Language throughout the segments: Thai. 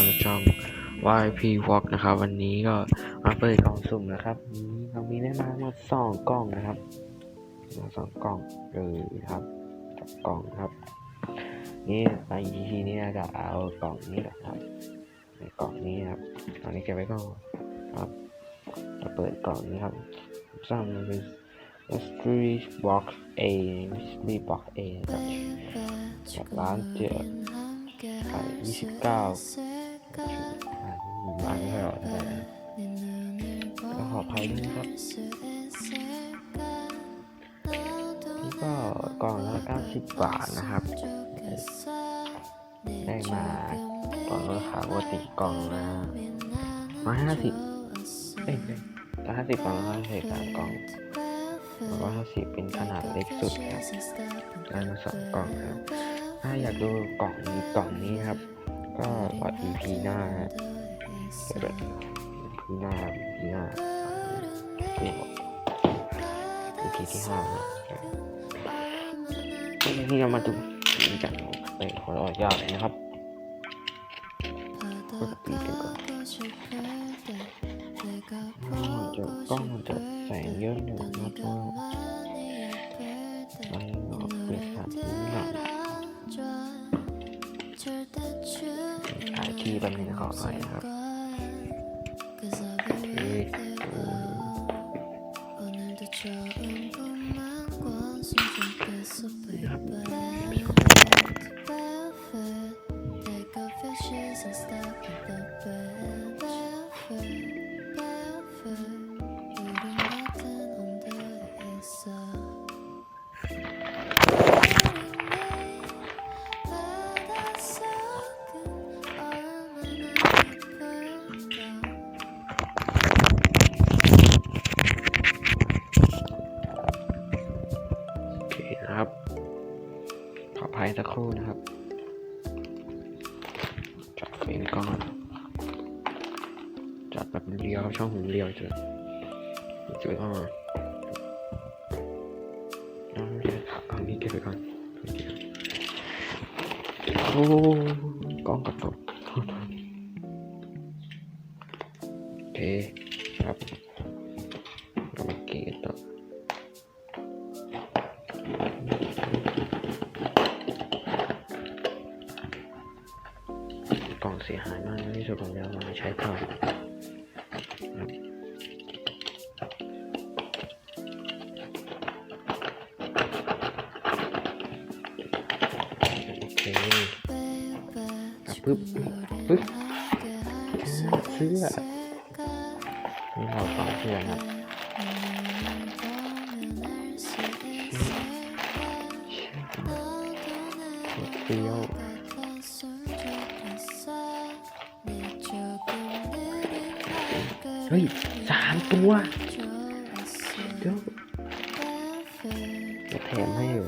นะครับช่อง YP Walk นะครับ วันนี้ก็มาเปิดกล่องสุ่มนะครับวันนี้เรามีได้มาทั้งหมดสองกล่องนะครับมาสองกล่องเลยครับกับกล่องครับ นี่ใน EP นี้เราจะเอากล่องนี้แหละครับในกล่องนี้ครับตอนนี้เก็บไว้ก่อนครับจะเปิดกล่องนี้ครับสร้างมันเป็น Mystery Box A Mystery Box A นะครับจากร้านเจอขาย29อ่า อ่านไม่ค่อยออกเท่าไหร่นะก็ขออภัยด้วยนะครับนี่ก็กล่องละ90 บาทนะครับได้มากล่องราคาปกติกล่องละร้อยห้าสิบเอ้ยร้อยห้าสิบกล่องละร้อยสิบสามกล่องร้อยห้าสิบเป็นขนาดเล็กสุดครับได้มาสองกล่องครับ ถ้าอยากดูกล่องนี้กล่องนี้ครับ ก็รอ EP หน้าเดี๋ยวแบบ EP หน้า EP หน้าเรียกว่า EP ที่ห้านะครับวันนี้เรามาดูนี่กันเป็นขออนุญาตเลยนะครับปกติกันก่อนอ๋อเดี๋ยวกล้องมันจะแสงเยอะหนึ่งนะครับ ที่แป๊บนึงขอหน่อยนะครับโอเคอืม ภัยสักครู่นะครับจัดเฟรมก่อนจัดแบบเรียวช่องหุ่นเรียวจะจะไปก่อนเอาไม่ได้ครับเอานี้เก็บไปก่อนโอ้กล้องกระตกโทษโทษโอเคครับ เสียหายมากที่สุดผมจะมาใช้ต่อโอเคปึ๊บปึ๊บเสื้อนี่เราสองเสื้อครั เฮ้ยสามตัวเดี๋ยวจะแถมให้อยู่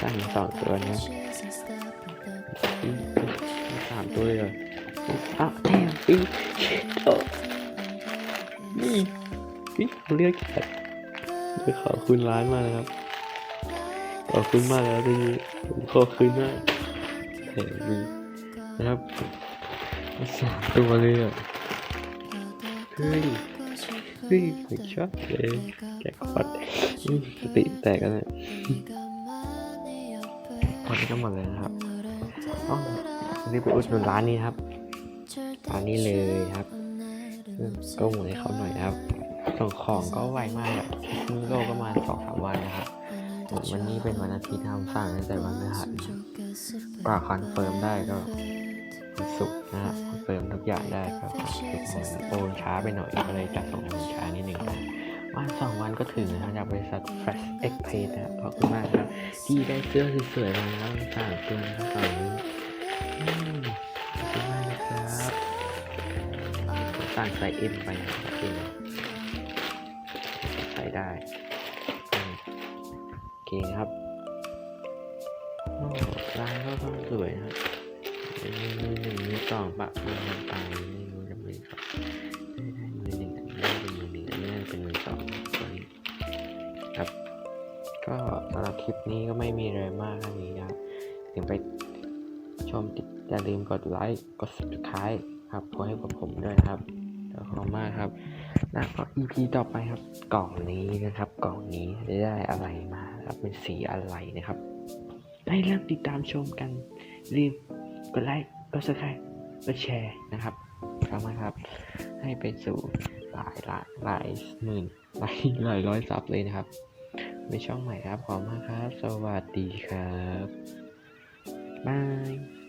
สั่งสองตัวนะสามตัวเลยอะแถมปีโอ้นี่นี่เขาเรียกแขกขอบคุณร้านมากนะครับ ขอบคุณมากแล้วที่ผมขอบคุณมากแถมมีนะครับสามตัวเลยอะ ฮ้ยเฮ้ยไม่ชอบเลยแกะขวดอืมสติแตกกันเลยตอนนี้ก็หมดเลยนะครับอ๋อรีบไปอุดหนุนร้านนี้ครับร้านนี้เลยครับก็หมุนให้เขาหน่อยครับส่งของก็ไวมากครับนี่ก็ประมาณสองสามวันนะครับวันนี้เป็นวันอาทิตย์ทำสั่งตั้งแต่วันพฤหัสนะครับกว่าคอนเฟิร์มได้ก็ วันศุกนะครับเฟิร์มทุกอย่างได้ก็ขอบคุณผมโอนช้าไปหน่อยก็เลยจัดส่งให้ช้านิดหนึ่งนะวันสองวันก็ถึงนะครับจากบริษัท Fresh Express นะครับขอบคุณมากครับ ที่ได้เสื้อสวยๆมาแล้วสามตัวนะครับตอนนี้ขอบคุณมากนะครับสั่งไซส์ M ไปนะครับเองใส่ได้โอเคครับโอ้ร้านก็ต้องสวยนะครับ มีมือหนึ่งมือสองปะมือทำตายไม่รู้จะมือสองไม่ได้มือหนึ่งอันนี้เป็นมือหนึ่งอันนี้เป็นมือสองตัวนี้ครับ ก็สำหรับคลิปนี้ก็ไม่มีอะไรมากเท่นี้นะครับถึงไปชมติดอย่าลืมกดไลค์กด subscribe ครับกดให้กับผมด้วยนะครับขอบคุณมากครับแล้วก็ EP ต่อไปครับ กล่องนี้นะครับ กล่องนี้ได้อะไรมาครับเป็นสีอะไรนะครับ ให้เริ่มติดตามชมกันรีบ กดไลค์ กดซับสไครต์กดแชร์นะครับขอบคุณมากครับ ให้ไปสู่หลายหลายหลายหมื่นหลายหลายร้อยซับเลยนะครับในช่องใหม่ครับ ขอบคุณมากครับ สวัสดีครับ บาย